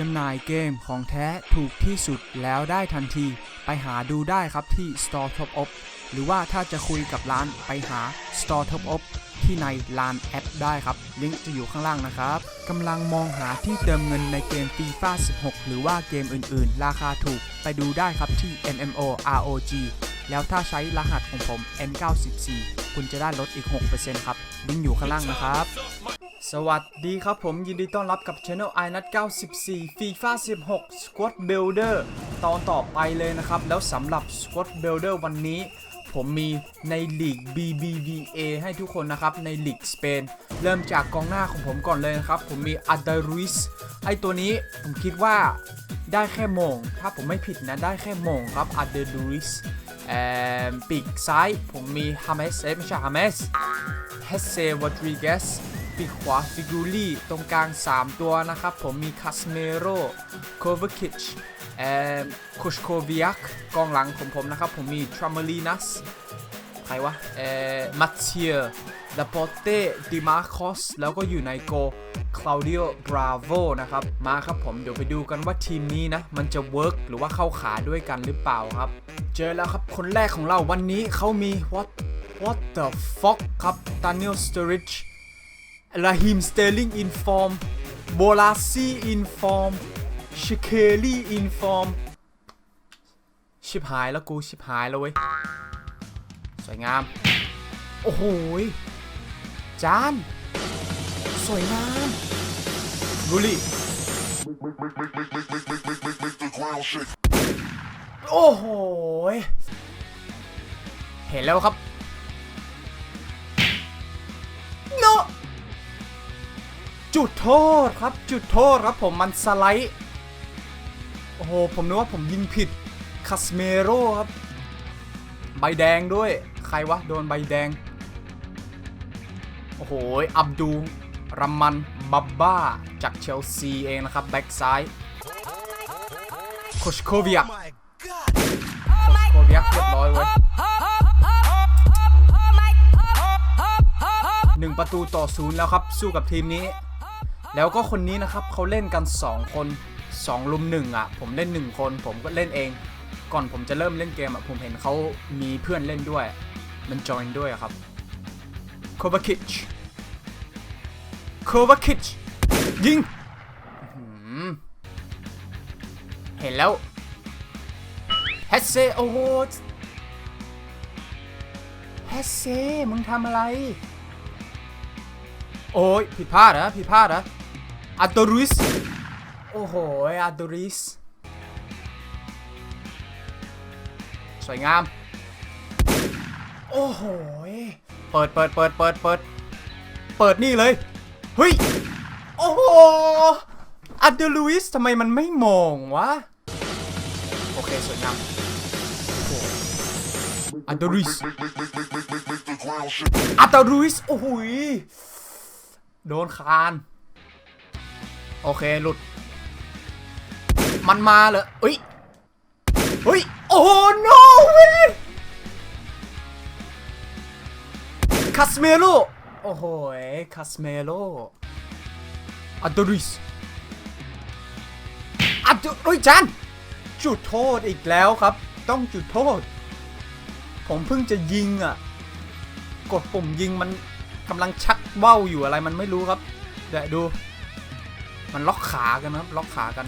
จำหน่ายเกมของแท้ถูกที่สุดแล้วได้ทันที ไปหาดูได้ครับที่ Store Top Up หรือว่าถ้าจะคุยกับร้านไปหา Store Top Up ที่ในร้านแอปได้ครับ ลิงก์จะอยู่ข้างล่างนะครับกำลังมองหาที่เติมเงินในเกม FIFA 16 หรือว่าเกมอื่นๆ ราคาถูกไปดูได้ครับที่ MMO ROG แล้วถ้าใช้รหัสของผม N94 คุณจะได้ลดอีก 6%ครับ ลิงก์อยู่ข้างล่างนะครับ สวัสดีครับผมยินดีต้อนรับกับ Channel i n u t 94 FIFA 16 Squad Builder ตอนต่อไปเลยนะครับ แล้วสำหรับ Squad Builder วันนี้ ผมมีในลีก BBVA ให้ทุกคนนะครับในลีกสเปน เริ่มจากกองหน้าของผมก่อนเลยนะครับ ผมมีอั d ดารุสไอตัวนี้ผมคิดว่าได้แค่มง ถ้าผมไม่ผิดนะได้แค่มงครับอั d ดารุสปีกซ้ายผมมีฮาเมสเอ้ยไม่ใช่ฮามเมสเฮเซว o ดริเกส ปีกขวาฟิกูลี่ตรงกลาง 3 ตัวนะครับ ผมมีคาสเมโรโคเวคิชเอ่อคุชโควิยักกองหลังของผมนะครับ ผมมีทรัมเมลีนัสใครวะเอ่อมัตเทียดาโปเต้ดิมาคอสแล้วก็อยู่ในโกคลาวดิโอบราโวนะครับ มาครับผมเดี๋ยวไปดูกันว่าทีมนี้นะ มันจะเวิร์กหรือว่าเข้าขาด้วยกันหรือเปล่าครับ เจอแล้วครับคนแรกของเราวันนี้เขามี what what the fuck ครับ Daniel Sturridge Raheem Sterling in form Bolasi in form Shikeli in form ชิบหายแล้วกูชิบหายแล้วเว้ย สวยงาม โอ้โหจาน สวยงามบุรีโอ้โห เห็นแล้วครับ จุดโทษครับ จุดโทษครับผมมันสไลด์ โอ้โห ผมนึกว่าผมยิงผิดคาสเมโรครับ ใบแดงด้วย ใครวะ โดนใบแดง โอ้โห อับดูรัมมันบับบ้า จากเชลซีเองนะครับ แบ็กซ้ายโคชโคเวียโคเวียเรียบร้อยเว้ยหนึ่งประตูต่อศูนย์แล้วครับ สู้กับทีมนี้ แล้วก็คนนี้นะครับเขาเล่นกัน 2 คน 2 ลุมหนึ่งอะ ผมเล่น 1 คน ผมก็เล่นเอง ก่อนผมจะเริ่มเล่นเกมอะ ผมเห็นเขามีเพื่อนเล่นด้วย มันจอยด้วยครับโค v าคิชโค v าคิชยิงอื้อหือเห็นแล้วเฮสเซโอ้โหเฮสเซมึงทำอะไร โอ้ยผิดพลาดเหรอผิดพลาดเหร ออัตโตริส โอ้โหอัตโตริส สวยงาม โอ้โห เปิดเปิดเปิดเปิดเปิด เปิดนี่เลย เฮ้ย โอ้โหอัตโตริสทำไมมันไม่มองวะ โอเค สวยงามอันเดริสอันเดริสโอ้โหยโดนคาน โอเคหลุด มันมาเลยเฮ้ยเฮ้ย โอ้โห no way คาสเมโลโอ้โหคาสเมโลอันเดริสอันเดเฮ้ยจานจุดโทษอีกแล้วครับ ต้องจุดโทษ ผมเพิ่งจะยิงอะ กดปุ่มยิงมันกำลังชักเบ้าอยู่อะไรมันไม่รู้ครับเดี๋ยวดู มันล็อกขากันครับล็อกขากัน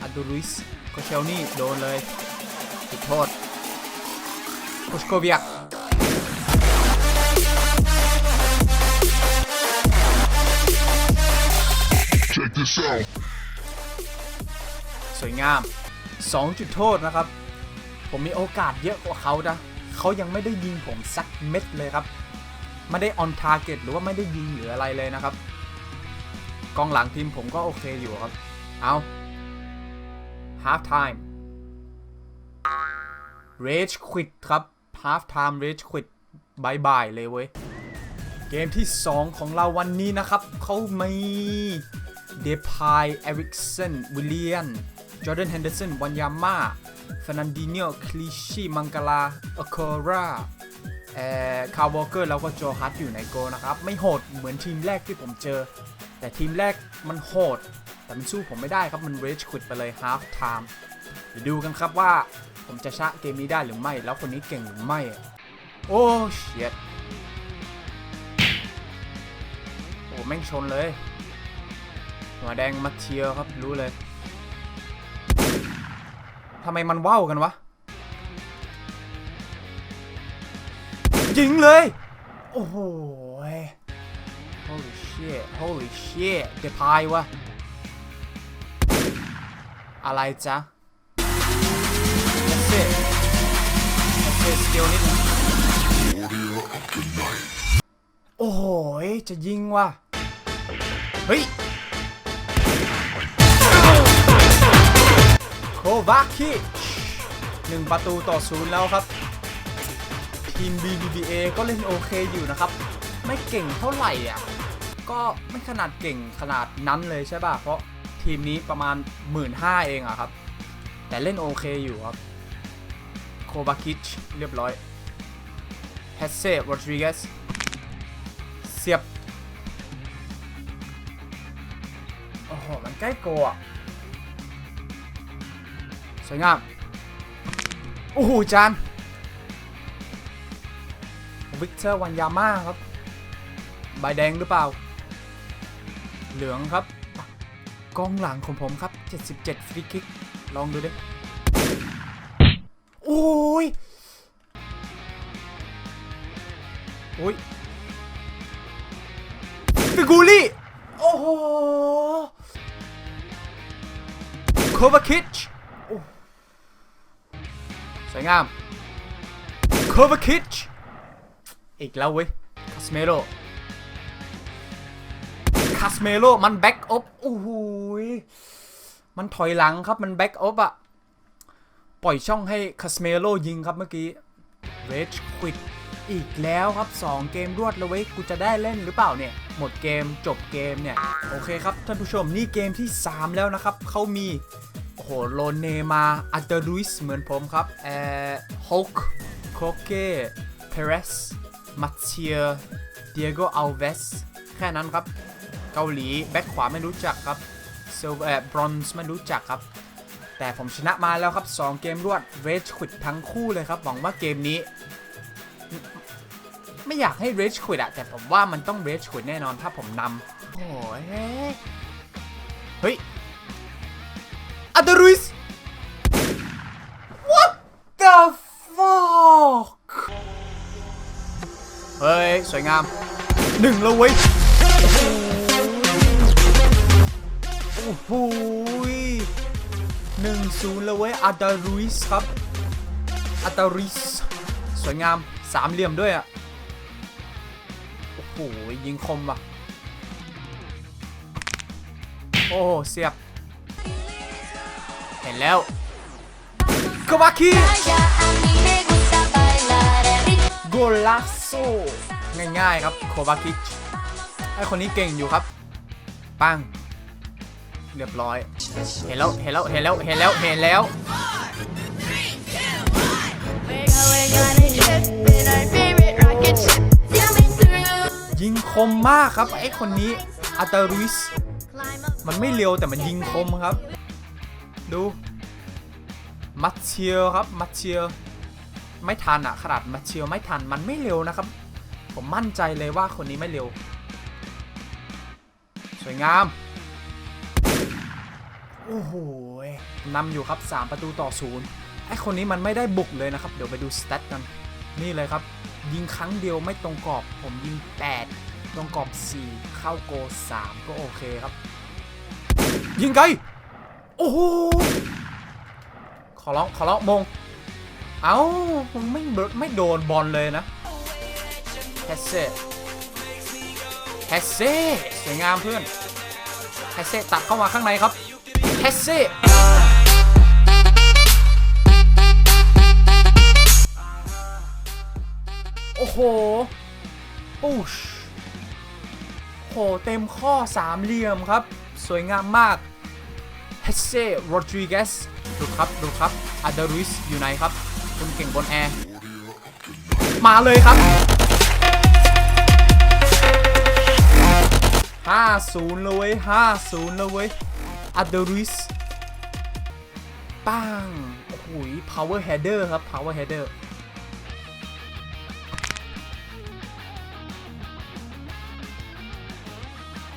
อัดูริสโคเชลนี่โดนเลยจุดโทษโคชโคเวียกสวยงาม 2 จุดโทษนะครับ ผมมีโอกาสเยอะกว่าเขานะเขายังไม่ได้ยิงผมสักเม็ดเลยครับ ไม่ได้ออนทาร์เก็ตหรือว่าไม่ได้ยิงหรืออะไรเลยนะครับ กองหลังทีมผมก็โอเคอยู่ครับ เอา half time rage quit ครับ half time rage quit บายบายเลยเว้ย เกมที่ 2 ของเราวันนี้นะครับ เขามีเดพายเอริกสันวิลเลียนจอร์แดนเฮนเดอร์สันวันยาม่าเฟรนันดิเนียคลิชีมังกลาอคอราเอ่อคาร์วอลเกอร์แล้วก็โจฮัตอยู่ในโกลนะครับ ไม่โหดเหมือนทีมแรกที่ผมเจอ แต่ทีมแรกมันโหด แต่มันสู้ผมไม่ได้ครับมันเรจควิดไปเลย half time เดี๋ยวดูกันครับว่าผมจะชนะเกมนี้ได้หรือไม่ แล้วคนนี้เก่งหรือไม่ โอ้เชียดโอ้แม่งชนเลย หัวแดงมาเทียวครับรู้เลยทำไมมันว่าวกันวะ ยิงเลย โอ้โห shit holy shit เดพายวะ อะไรจ๊ะ That's it That's it สกิลนิดนึงโอ้โหจะยิงว่ะ เฮ้ยโควาคิหนึ่งประตูต่อศูนย์แล้วครับ ทีม BBBA ก็เล่นโอเคอยู่นะครับ ไม่เก่งเท่าไหร่อะ ก็ไม่ขนาดเก่งขนาดนั้นเลยใช่ป่ะ เพราะทีมนี้ประมาณ 1 5ื่นเองอะครับ แต่เล่นโอเคอยู่ครับ โควาคิชเรียบร้อยเฮเซ่โรดริเกสเสียบ โอ้โห มันใกล้โกอะสวยงาม โอ้โห จานวิกเตอร์วันยาม่าครับ ใบแดงหรือเปล่า เหลืองครับ กองหลังของผมครับ 77 ฟรีคิก ลองดูดิ โอ้ย โอ้ยฟิกูลี่ โอ้โหโควาคิชโอ้สวยงามโควาคิชอีกแล้วเว้ยคาสเมโ o คาสเมโ o มันแบ็กออฟโอ้โหยมันถอยหลังครับมันแบ็กออฟอะปล่อยช่องให้คาสเมโ o ยิงครับเมื่อกี้เรจควิดอีกแล้วครับ 2 เกมรวดแล้วเว้ยกูจะได้เล่นหรือเปล่าเนี่ย หมดเกมจบเกมเนี่ย โอเคครับ ท่านผู้ชมนี่เกมที่ 3 แล้วนะครับ เขามี โอ้โหโลเนมาอัลเตอรุสเหมือนผมครับเอ่อฮอลค์โคเก้เพเรสมาเทียเดียโกอัลเวสแค่นั้นครับ เกาหลีแบ็คขวาไม่รู้จักครับเซลเออบรอนซ์ไม่รู้จักครับ แต่ผมชนะมาแล้วครับ 2 เกมรวดเรจควิดทั้งคู่เลยครับ หวังว่าเกมนี้ ไม่อยากให้เรจควิดอะแต่ผมว่ามันต้องเรจควิดแน่นอนถ้าผมนำโอ้ยเฮ้ยอัลเดรุส What the fuck เฮ้ย สวยงามหนึ่งแล้วเว้ย หนึ่งศูนย์แล้วเว้ยอัลเดรุสครับอัลเดรุสสวยงามสามเหลี่ยมด้วยอะ โอ้โห ยิงคมว่ะ โอ้โหเสียบ เห็นแล้วกวาคิโกลาโซง่ายๆครับโควาคิชไอคนนี้เก่งอยู่ครับ ปัง เรียบร้อย เห็นแล้ว เห็นแล้ว เห็นแล้ว เห็นแล้ว เห็นแล้วยิงคมมากครับไอคนนี้อัลเตอรุสมันไม่เร็วแต่มันยิงคมครับ ดูมัตเชียครับมัตเชียไม่ทันอะขนาดมัตเชียไม่ทันมันไม่เร็วนะครับ ผมมั่นใจเลยว่าคนนี้ไม่เร็ว สวยงาม โอ้โหนำอยู่ครับ 3 ประตูต่อศูนย์ไอคนนี้มันไม่ได้บุกเลยนะครับ เดี๋ยวไปดูสเตตกัน นี่เลยครับ ยิงครั้งเดียวไม่ตรงกรอบ ผมยิง 8 ตรงกรอบ 4 เข้าโก 3 ก็โอเคครับ ยิงไกล โอ้โห ขอร้องขอร้องมง เอ้ามึงไม่เบิร์ไม่โดนบอลเลยนะแฮสเซ่แฮสเซ่สวยงามเพื่อนแฮสเซ่ตัดเข้ามาข้างในครับ แฮสเซ่โอ้โหปูชโห เต็มข้อสามเหลี่ยมครับ สวยงามมากเฮเซ่โรดริเกสดูครับ ดูครับอาดารุสอยู่ไหนครับ คุณเก่งบนแอร์ มาเลยครับ 50 เลยเว้ย50 เลยเว้ย อัดเดริสป้างโอ้โห power header ครับ power header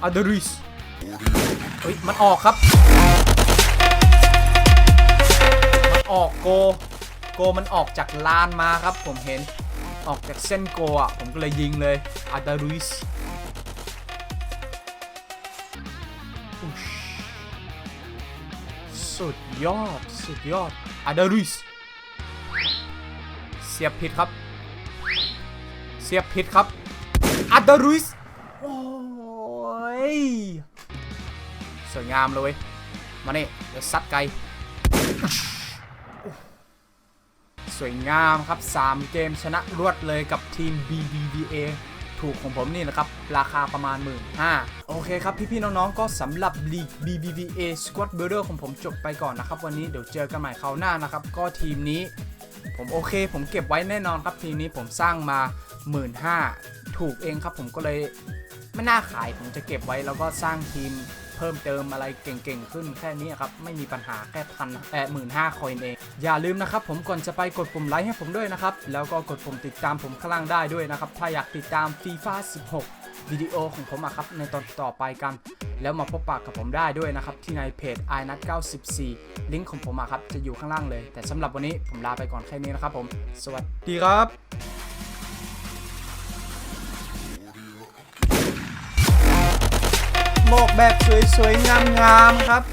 อัดเดริสเฮ้ย มันออกครับ มันออกโก โกมันออกจากลานมาครับ ผมเห็น ออกจากเส้นโกอะ ผมก็เลยยิงเลยอัดเดริส สุดยอด สุดยอดอาดาริสเสียบผิดครับ เสียบผิดครับอาดาริสโอ้ยสวยงามเลย มาเนี่เดี๋ยวซัดไกล สวยงามครับ 3 เกมชนะรวดเลยกับทีม BBVA ถูกของผมนี่นะครับ ราคาประมาณ1 5ื่นโอเคครับ พี่ๆน้องๆ ก็สำหรับลีก BBVA Squad Builder ของผมจบไปก่อนนะครับ วันนี้เดี๋ยวเจอกันใหม่คราวหน้านะครับ ก็ทีมนี้ผมโอเค ผมเก็บไว้แน่นอนครับ ทีมนี้ผมสร้างมา 1 5ื่นถูกเองครับผมก็เลยไม่น่าขายผมจะเก็บไว้แล้วก็สร้างทีม เพิ่มเติมอะไรเก่งๆ ขึ้นแค่นี้ครับ ไม่มีปัญหาแค่พันแอบหมื่นห้าคอยเอง อย่าลืมนะครับผมก่อนจะไปกดปุ่มไลค์ให้ผมด้วยนะครับ แล้วก็กดปุ่มติดตามผมข้างล่างได้ด้วยนะครับ ถ้าอยากติดตาม FIFA 16 วิดีโอของผมอะครับในตอนต่อไปกัน แล้วมาพบปากกับผมได้ด้วยนะครับ ที่ในเพจ i n a t 94 ลิงก์ของผมอะครับจะอยู่ข้างล่างเลย แต่สำหรับวันนี้ผมลาไปก่อนแค่นี้นะครับผม สวัสดีครับ โมกแบบสวยๆงามๆครับ